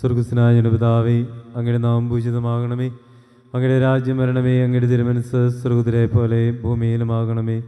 സ്വർഗസ്നായ പിതാവേ അങ്ങയുടെ നാം പൂജിതമാകണമേ. അങ്ങയുടെ രാജ്യം വരണമേ അങ്ങയുടെ തിരുമനസ് സ്വർഗത്തിലെ പോലെ ഭൂമിയിലുമാകണമേ.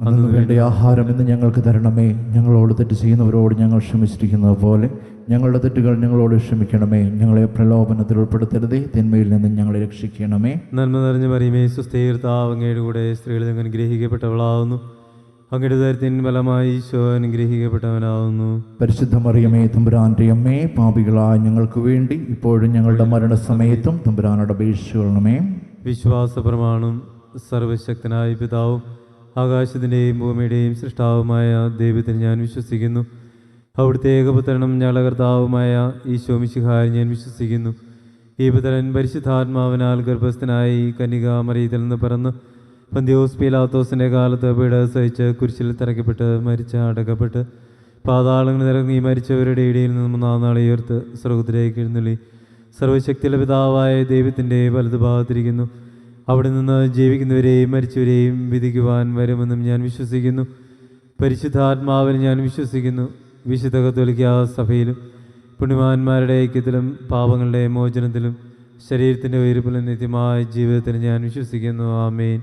അന്ന് വേണ്ട ആഹാരം ഇന്ന് ഞങ്ങൾക്ക് തരണമേ. ഞങ്ങളോട് തെറ്റ് ചെയ്യുന്നവരോട് ഞങ്ങൾ ക്ഷമിച്ചിരിക്കുന്നത് പോലെ ഞങ്ങളുടെ തെറ്റുകൾ ഞങ്ങളോട് ക്ഷമിക്കണമേ. ഞങ്ങളെ പ്രലോഭനത്തിൽ ഉൾപ്പെടുത്തരുതേ. തിന്മയിൽ നിന്ന് ഞങ്ങളെ രക്ഷിക്കണമേ. നന്മ നിറഞ്ഞ പറയുമേ സുസ്ഥീർത്താവ് അങ്ങയുടെ കൂടെ സ്ത്രീകളിൽ അങ്ങ് അനുഗ്രഹിക്കപ്പെട്ടവളാവുന്നു. അങ്ങയുടെ ദരത്തിൻ ഫലമായി ഈശോ പരിശുദ്ധ മറിയമേ തമ്പുരാന്റെ അമ്മേ പാപികളായ ഞങ്ങൾക്ക് വേണ്ടി ഇപ്പോഴും ഞങ്ങളുടെ മരണസമയത്തും തമ്പുരാനോട് അപേക്ഷിച്ചുകൊള്ളണമേ വിശ്വാസ പ്രമാണം സർവശക്തനായ പിതാവും ആകാശത്തിന്റെയും ഭൂമിയുടെയും സൃഷ്ടാവുമായ ദൈവത്തിൽ ഞാൻ വിശ്വസിക്കുന്നു. അവിടുത്തെ ഏകപുത്രനും ഞങ്ങളുടെ കർത്താവുമായ ഈശോ മിശിഹായി ഞാൻ വിശ്വസിക്കുന്നു. ഈ പുത്രൻ പരിശുദ്ധാത്മാവിനാൽ ഗർഭസ്ഥനായി കന്യക മറിയത്തിൽ നിന്ന് പിറന്ന് പന്തിയോസ് പീലാത്തോസിന്റെ കാലത്ത് പീഡ സഹിച്ച് കുരിശിൽ തിരക്കപ്പെട്ട് മരിച്ച അടക്കപ്പെട്ട് പാതാളങ്ങൾ നിറങ്ങി മരിച്ചവരുടെ ഇടയിൽ നിന്ന് മൂന്നാം നാളെ ഉയർത്ത് സ്വർഗത്തിലേക്ക് എഴുന്നള്ളി. സർവശക്തിയുടെ പിതാവായ ദൈവത്തിന്റെ വലതുഭാഗത്തിരിക്കുന്നു. അവിടെ നിന്ന് ജീവിക്കുന്നവരെയും മരിച്ചവരെയും വിധിക്കുവാൻ വരുമെന്നും ഞാൻ വിശ്വസിക്കുന്നു. പരിശുദ്ധാത്മാവിൽ ഞാൻ വിശ്വസിക്കുന്നു. വിശുദ്ധ സഭയിലും പുണ്യവാന്മാരുടെ ഐക്യത്തിലും പാപങ്ങളുടെ മോചനത്തിലും ശരീരത്തിന്റെ ഉയർപ്പിലും നിത്യമായ ജീവിതത്തിൽ ഞാൻ വിശ്വസിക്കുന്നു. ആമേൻ.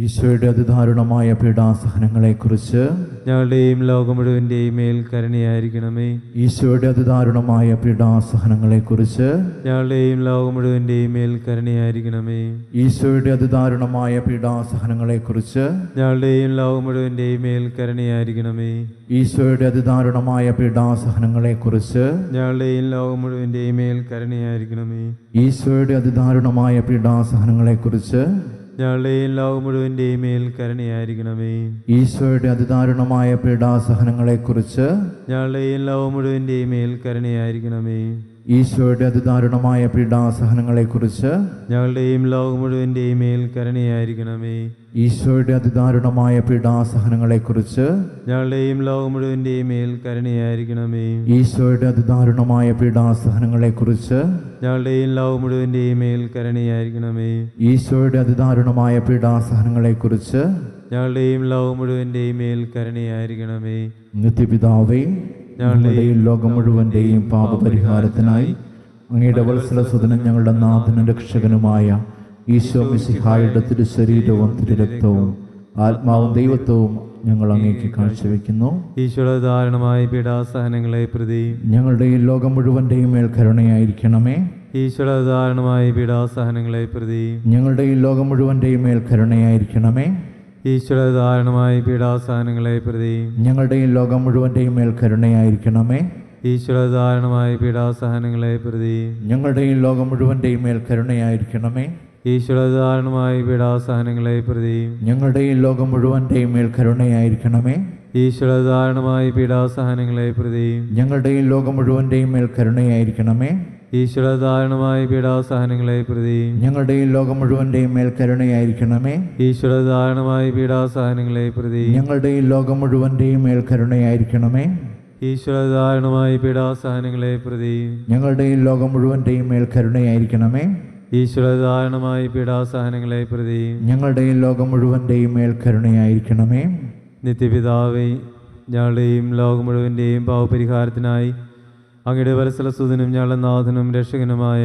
ഈശോയുടെ അതിദാരുണമായ പീഡാസഹനങ്ങളെക്കുറിച്ച് ഞങ്ങളുടെയും ലോകം മുഴുവന്റെയും മേൽ കരുണയായിരിക്കണമേ. ഈശോയുടെ അതിദാരുണമായ പീഡാസഹനങ്ങളെക്കുറിച്ച് ഞങ്ങളുടെയും ലോകം മുഴുവന്റെയും മേൽ കരുണയായിരിക്കണമേ. ഈശോയുടെ അതിദാരുണമായ പീഡാസഹനങ്ങളെക്കുറിച്ച് ഞങ്ങളുടെയും ലോകം മുഴുവന്റെയും മേൽ കരുണയായിരിക്കണമേ. ഈശോയുടെ അതിദാരുണമായ പീഡാസഹനങ്ങളെക്കുറിച്ച് ഞങ്ങളുടെയും ലോകം മുഴുവന്റെയും മേൽ കരുണയായിരിക്കണമേ. ഈശോയുടെ അതിദാരുണമായ പീഡാസഹനങ്ങളെക്കുറിച്ച് ഞങ്ങളുടെയും ലോകം മുഴുവന്റെയും മേൽ കരുണയായിരിക്കണമേ. ഈശോയുടെ അതിദാരുണമായ പീഡാസഹനങ്ങളെക്കുറിച്ച് ഞങ്ങളുടെയും ലോകം മുഴുവന്റെയും മേൽ കരുണയായിരിക്കണമേ. ഈശോയുടെ അതിദാരുണമായ പീഡാസഹനങ്ങളെക്കുറിച്ച് ഞങ്ങളുടെയും ലോകം മുഴുവന്റെയും മേൽ കരുണയായിരിക്കണമേ. ഈശോയുടെ അതിദാരുണമായ പീഡാസഹനങ്ങളെക്കുറിച്ച് ഞങ്ങളുടെയും ലോകം മുഴുവന്റെയും മേൽ കരുണയായിരിക്കണമേ. ഈശോയുടെ അതിദാരുണമായ പീഡാസഹനങ്ങളെക്കുറിച്ച് ഞങ്ങളുടെയും ലോകം മുഴുവന്റെയും മേൽ കരുണയായിരിക്കണമേ. ഈശോയുടെ അതിദാരുണമായ പീഡാസഹനങ്ങളെക്കുറിച്ച് ഞങ്ങളുടെയും ലോകം മുഴുവന്റെയും മേൽ കരുണയായിരിക്കണമേ. നിത്യപിതാവേ ഞങ്ങളുടെയും ലോകം മുഴുവന്റെയും പാപപരിഹാരത്തിനായി അങ്ങയുടെ വത്സലസുതനും ഞങ്ങളുടെ നാഥനും രക്ഷകനുമായ ഈശോ മിശിഹായുടെ തിരുശരീരവും തിരുരക്തവും ആത്മാവും ദൈവത്വവും ഞങ്ങൾ അങ്ങേക്ക് കാഴ്ചവെക്കുന്നു. ഈശ്വര ധാരണമായ പീഡാസഹനങ്ങളെ പ്രതി ഞങ്ങളുടെ ഈ ലോകം മുഴുവന്റെയും മേൽ കരുണയായിരിക്കണമേ. ഈശ്വര ധാരണമായ പീഡാസഹനങ്ങളെ പ്രതി ഞങ്ങളുടെ ഈ ലോകം മുഴുവന്റെയും മേൽ കരുണയായിരിക്കണമേ. ഈശ്വര ധാരണമായ പീഡാസഹനങ്ങളെ പ്രതി ഞങ്ങളുടെ ഈ ലോകം മുഴുവന്റെയും മേൽ കരുണയായിരിക്കണമേ. ഈശ്വര ധാരണമായ പീഡാസഹനങ്ങളെ പ്രതി ഞങ്ങളുടെ ഈ ലോകം മുഴുവന്റെയും മേൽ കരുണയായിരിക്കണമേ. ഈശ്വര ധാരണമായ പീഡാസഹനങ്ങളെ പ്രതി ഞങ്ങളുടെ ഈ ലോകം മുഴുവന്റെയും മേൽ കരുണയായിരിക്കണമേ. ഈശ്വരധാരണമായ പീഡാസഹനങ്ങളെ പ്രതി ഞങ്ങളുടെ ഈ ലോകം മുഴുവന്റെയും മേൽ കരുണയായിരിക്കണമേ. ഈശ്വരധാരണമായ പീഡാസഹനങ്ങളെ പ്രതി ഞങ്ങളുടെ ഈ ലോകം മുഴുവന്റെയും മേൽ കരുണയായിരിക്കണമേ. ഈശ്വരധാരണമായ പീഡാസഹനങ്ങളെ പ്രതി ഞങ്ങളുടെ ഈ ലോകം മുഴുവന്റെയും മേൽ കരുണയായിരിക്കണമേ. ഈശ്വരധാരണമായ പീഡാസഹനങ്ങളെ പ്രതി ഞങ്ങളുടെ ഈ ലോകം മുഴുവന്റെയും മേൽ കരുണയായിരിക്കണമേ. ഈശ്വര ധാരണമായ പീഡാസഹനങ്ങളെ പ്രതി ഞങ്ങളുടെ ഈ ലോകം മുഴുവന്റെയും മേൽ കരുണയായിരിക്കണമേ. നിത്യപിതാവേ ഞങ്ങളുടെയും ലോകം മുഴുവന്റെയും പാവപരിഹാരത്തിനായി അങ്ങയുടെ വരസലസുതനും ഞങ്ങളുടെ നാഥനും രക്ഷകനുമായ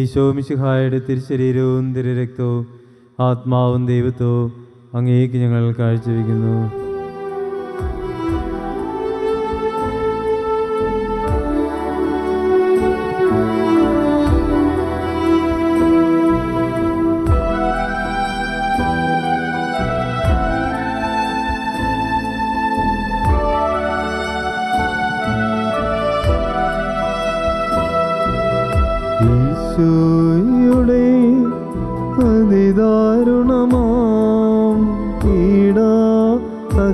ഈശോ മിശിഹായുടെ തിരുശരീരവും തിരുരക്തവും ആത്മാവും ദൈവത്വവും അങ്ങേക്ക് ഞങ്ങൾ കാഴ്ചവെക്കുന്നു.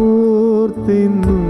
ഓർത്തിന്നും.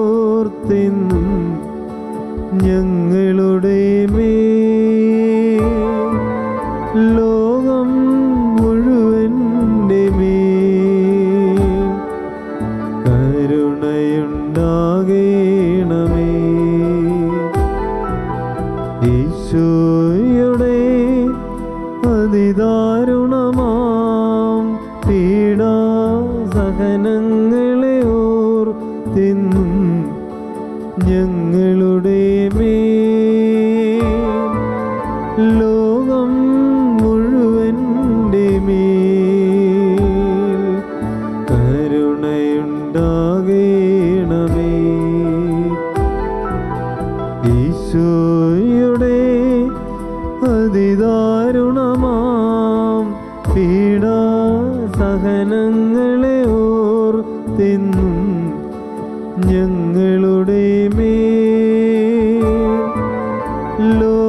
ഞങ്ങളുടെ ലോകം മുഴുവന്റെ മേൽ കരുണയുണ്ടാകേണമേ. ഈശോയുടെ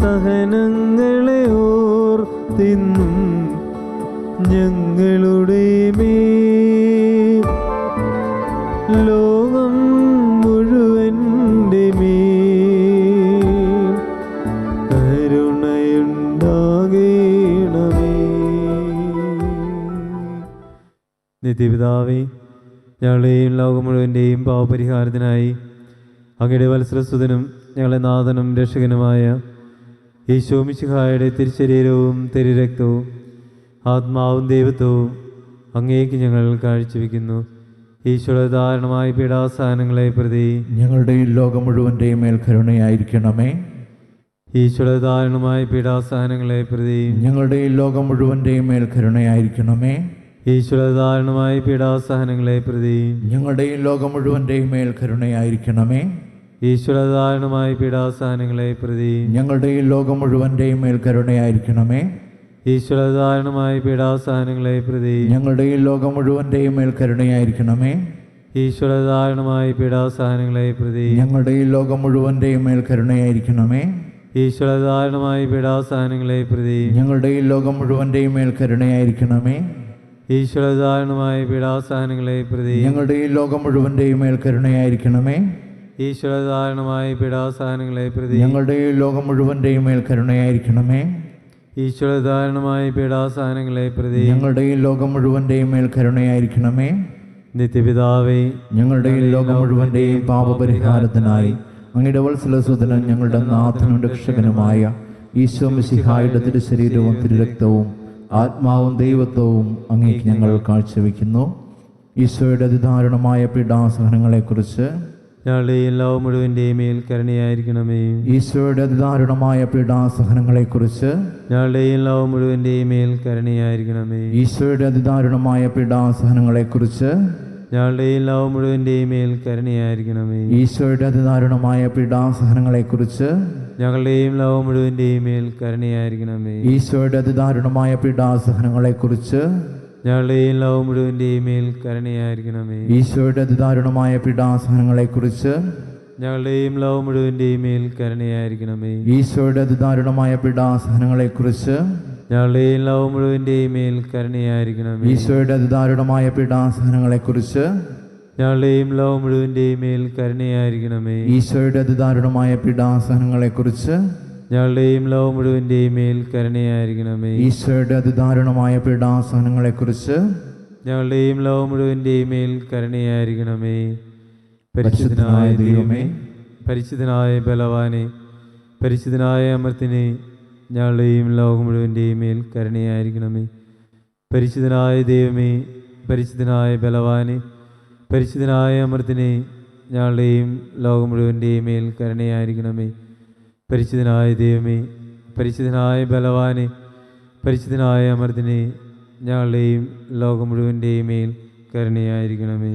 സഹനങ്ങളെ ഓർത്തിന്നും ഞങ്ങളുടെ ലോകം മുഴുവന്റെ മേ കരുണയുണ്ടാകേണമേ. നിത്യപിതാവേ ഞങ്ങളുടെയും ലോകം മുഴുവന്റെയും പാവപരിഹാരത്തിനായി അങ്ങയുടെ വത്സരസുതനും ഞങ്ങളെ നാഥനും രക്ഷകനുമായ യേശോമിശിഹായുടെ തിരുശരീരവും തിരുരക്തവും ആത്മാവും ദൈവത്വവും അങ്ങേക്ക് ഞങ്ങൾ കാഴ്ചവെക്കുന്നു. ഈശ്വരധാരണമായ പീഡാസഹനങ്ങളെ പ്രതി ഞങ്ങളുടെ ഈ ലോകം മുഴുവന്റെയും മേൽ കരുണയായിരിക്കണമേ. ഈശ്വരധാരണമായ പീഡാസഹനങ്ങളെ പ്രതി ഞങ്ങളുടെ ഈ ലോകം മുഴുവന്റെയും മേൽ കരുണയായിരിക്കണമേ. ഈശ്വരധാരണമായ പീഡാസഹനങ്ങളെ പ്രതി ഞങ്ങളുടെ ഈ ലോകം മുഴുവന്റെയും മേൽ കരുണയായിരിക്കണമേ. ഈശ്വരധാരണമായ പീഡാസഹനങ്ങളെ പ്രതി ഞങ്ങളുടെ ഈ ലോകം മുഴുവന്റെയും മേൽ കരുണയായിരിക്കണമേ. ഈശ്വരധാരണമായ പീഡാസഹനങ്ങളെ പ്രതി ഞങ്ങളുടെ ഈ ലോകം മുഴുവന്റെയും മേൽ കരുണയായിരിക്കണമേ. ഈശ്വരധാരണമായ പീഡാസഹനങ്ങളെ പ്രതി ഞങ്ങളുടെ ഈ ലോകം മുഴുവന്റെയും മേൽ കരുണയായിരിക്കണമേ. ഈശ്വരധാരണമായ പീഡാസഹനങ്ങളെ പ്രതി ഈ ലോകം മുഴുവന്റെയും മേൽ കരുണയായിരിക്കണമേ. ഈശ്വരധാരണമായ പീഡാസഹനങ്ങളെ പ്രതി ഈ ലോകം മുഴുവന്റെയും മേൽ കരുണയായിരിക്കണമേ. ഈശ്വരധാരണമായ പീഡാസഹനങ്ങളെ പ്രതി ഞങ്ങളുടെ ലോകം മുഴുവന്റെയും മേൽ കരുണയായിരിക്കണമേ. ഈശ്വരധാരണമായ പീഡാസഹനങ്ങളെ പ്രതി ഞങ്ങളുടെ ലോകം മുഴുവന്റെയും മേൽ കരുണയായിരിക്കണമേ. നിത്യപിതാവേ ഞങ്ങളുടെ ലോകം മുഴുവന്റെയും പാപപരിഹാരത്തിനായി അങ്ങയുടെ വത്സലസുതനും ഞങ്ങളുടെ നാഥനും രക്ഷകനുമായ ഈശോ മിശിഹായുടെ തിരുശരീരവും തിരുരക്തവും ആത്മാവും ദൈവത്വവും അങ്ങേക്ക് ഞങ്ങൾ കാഴ്ചവെക്കുന്നു. ഈശോയുടെ അതിദാരുണമായ പീഡാസഹനങ്ങളെക്കുറിച്ച് ഞങ്ങളുടെ എല്ലാ മുഴുവന്റെയും മേൽ കരുണയായിരിക്കണമേ. ഈശോയുടെ പീഡാസഹനങ്ങളെ പീഡാസഹനങ്ങളെക്കുറിച്ച് ഞങ്ങളുടെ എല്ലാ മുഴുവന്റെയും മേൽ കരുണയായിരിക്കണമേ. ഈശോയുടെ അതിദാരുണമായ പീഡാസഹനങ്ങളെക്കുറിച്ച് ഞങ്ങളുടെ എല്ലാ മുഴുവന്റെയും മേൽ കരുണയായിരിക്കണമേ. ഈശോയുടെ അതിദാരുണമായ പീഡാസഹനങ്ങളെക്കുറിച്ച് ഞങ്ങളുടെയും ലോകം മുഴുവന്റെയും മേൽ കരുണയായിരിക്കണമേ. ഈശോയുടെ അതിദാരുണമായ പീഡാസഹനങ്ങളെക്കുറിച്ച് ഞങ്ങളുടെയും ലോകം മുഴുവന്റെയും മേൽ കരുണയായിരിക്കണമേ. ഈശോയുടെ അതിദാരുണമായ പീഡാസഹനങ്ങളെക്കുറിച്ച് ഞങ്ങളുടെയും ലോകം മുഴുവന്റെയും മേൽ കരുണയായിരിക്കണമേ. ഈശോയുടെ അതിദാരുണമായ പീഡാസഹനങ്ങളെക്കുറിച്ച് ഞങ്ങളുടെയും ലോകം മുഴുവന്റെയും മേൽ കരുണയായിരിക്കണമേ. ഈശോയുടെ അതിദാരുണമായ പീഡാസഹനങ്ങളെക്കുറിച്ച് ഞങ്ങളുടെയും ലോകം മുഴുവന്റെയും മേൽ കരുണയായിരിക്കണമേ. ഈശോയുടെ അതിദാരുണമായ പീഡാസഹനങ്ങളെക്കുറിച്ച് ഞങ്ങളുടെയും ലോകം മുഴുവന്റെയും മേൽ കരുണയായിരിക്കണമേ. ഈശോയുടെ അതിദാരുണമായ പീഡാസഹനങ്ങളെക്കുറിച്ച് ഞങ്ങളുടെയും ലോകം മുഴുവന്റെയും മേൽ കരുണയായിരിക്കണമേ. പരിശുദ്ധനായ ദൈവമേ പരിശുദ്ധനായ ബലവാനെ പരിശുദ്ധനായ അമൃത്തിനെ ഞങ്ങളുടെയും ലോകം മുഴുവന്റെയും മേൽ കരുണയായിരിക്കണമേ. പരിശുദ്ധനായ ദൈവമേ പരിശുദ്ധനായ ബലവാനെ പരിശുദ്ധനായ അമൃത്തിനെ ഞങ്ങളുടെയും ലോകം മുഴുവന്റെയും മേൽ കരുണയായിരിക്കണമേ. പരിശുദ്ധനായ ദൈവമേ പരിശുദ്ധനായ ബലവാനെ പരിശുദ്ധനായ അമൃതിനെ ഞങ്ങളുടെയും ലോകം മുഴുവന്റെയും മേൽ കരുണയായിരിക്കണമേ.